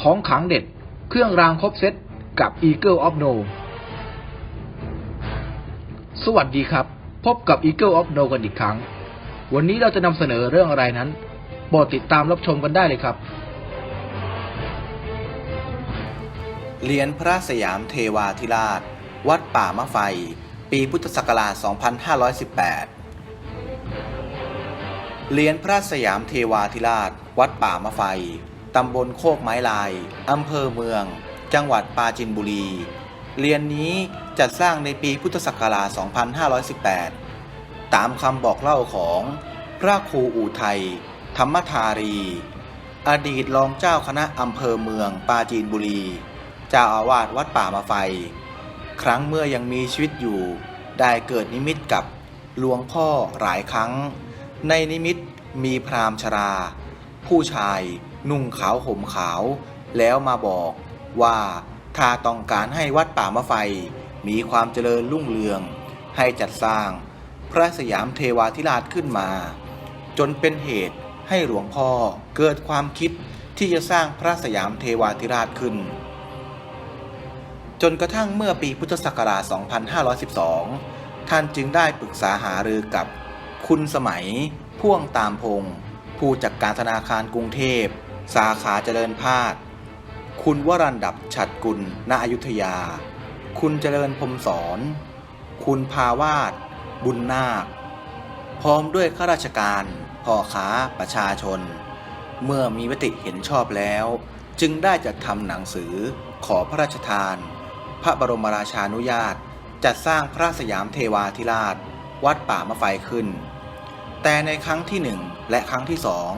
ของขังเด็ด เครื่องรางครบเซตกับ Eagle of No สวัสดีครับ พบกับ Eagle of No กันอีกครั้ง วันนี้เราจะนำเสนอเรื่องอะไรนั้นโปรดติดตามรับชมกันได้เลยครับ เหรียญพระสยามเทวาธิราช วัดป่ามะไฟ ปีพุทธศักราช 2518 เหรียญพระสยามเทวาธิราช วัดป่ามะไฟ ตำบลโคกไม้ลาย อำเภอเมือง จังหวัดปราจินบุรี เรียนนี้จัดสร้างในปีพุทธศักราช 2518 ตามคำบอกเล่าของพระครูอู่ไทย ธรรมธารี อดีตรองเจ้าคณะอำเภอเมืองปราจีนบุรี เจ้าอาวาสวัดป่ามาไฟ ครั้งเมื่อยังมีชีวิตอยู่ ได้เกิดนิมิตกับหลวงพ่อหลายครั้ง ในนิมิตมีพราหมณ์ชรา ผู้ชาย นุ่งขาวห่มขาว แล้วมาบอกว่าถ้าต้องการให้วัดป่ามะไฟ มีความเจริญรุ่งเรือง ให้จัดสร้างพระสยามเทวาธิราชขึ้นมา จนเป็นเหตุให้หลวงพ่อเกิดความคิดที่จะสร้างพระสยามเทวาธิราชขึ้น จนกระทั่งเมื่อปีพุทธศักราช 2512 ท่านจึงได้ปรึกษาหารือกับคุณสมัยพ่วงตามพงผู้จัดการธนาคารกรุงเทพ สาขาเจริญพาดคุณวรันดับฉัดกุล ณ อยุธยา คุณเจริญพรมสอน คุณภาวาดบุญนาค พร้อมด้วยข้าราชการ พ่อค้า ประชาชน เมื่อมีมติเห็นชอบแล้ว จึงได้จัดทำหนังสือ ขอพระราชทาน พระบรมราชานุญาต จัดสร้างพระสยามเทวาธิราช วัดป่ามะไฟขึ้น แต่ในครั้งที่หนึ่งและครั้งที่สอง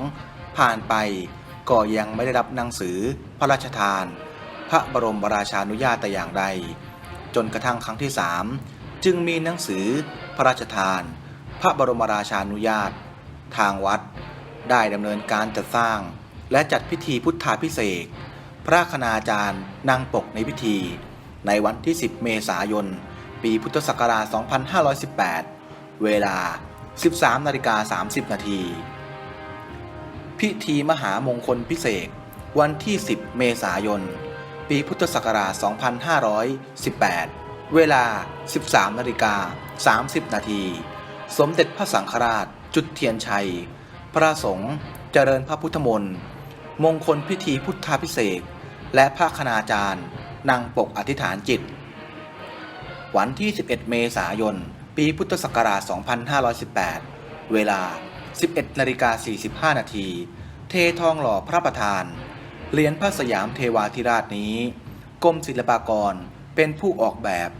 ผ่านไป ก็ยังไม่ได้รับหนังสือพระราชทาน พระบรมราชานุญาตแต่อย่างใด จนกระทั่งครั้งที่สามจึงมีหนังสือพระราชทาน พระบรมราชานุญาต ทางวัด ได้ดำเนินการจัดสร้าง และจัดพิธีพุทธาพิเศษพระคณาจารย์นางปกในพิธี ในวันที่ 10 เมษายน ปีพุทธศักราช 2518 เวลา 13นาฬิกา30 นาที พิธีมหามงคลพิเศษ วันที่ 10 เมษายน ปีพุทธศักราช 2518 เวลา 13นาฬิกา30 นาที สมเด็จพระสังฆราช จุดเทียนชัย พระสงฆ์เจริญพระพุทธมนต์ มงคลพิธีพุทธาพิเศษ และพระคณาจารย์นางปกอธิษฐานจิต วันที่ 11 เมษายน ปีพุทธศักราช 2518 เวลา 11นาฬิกา45 นาที เททองหล่อพระประธาน เหรียญพระสยามเทวาธิราชนี้ กรมศิลปากรเป็นผู้ออกแบบ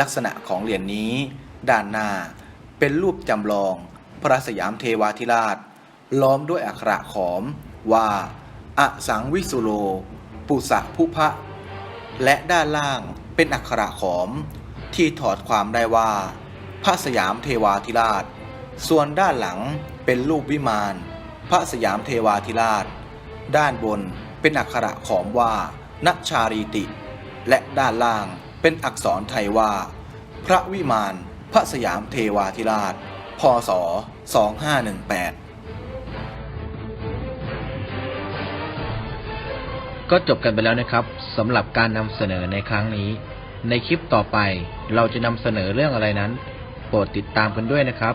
ลักษณะของเหรียญนนี้ ด้านหน้า เป็นรูปจำลอง พระสยามเทวาธิราช ล้อมด้วยอักขระขอมว่าอสังวิสุโล ปุสะผู้พระ และด้านล่างเป็นอักขระขอม ที่ถอดความได้ว่า พระสยามเทวาธิราช ส่วนด้านหลังเป็นรูปวิมาน พระสยามเทวาธิราช ด้านบนเป็นอักขระขอมว่านัชารีติ และด้านล่างเป็นอักษรไทยว่า พระวิมานพระสยามเทวาธิราช พศ 2518ก็จบกันไปแล้วนะครับสำหรับการนำเสนอในครั้งนี้ ในคลิปต่อไปเราจะนำเสนอเรื่องอะไรนั้น โปรดติดตามกันด้วยนะครับ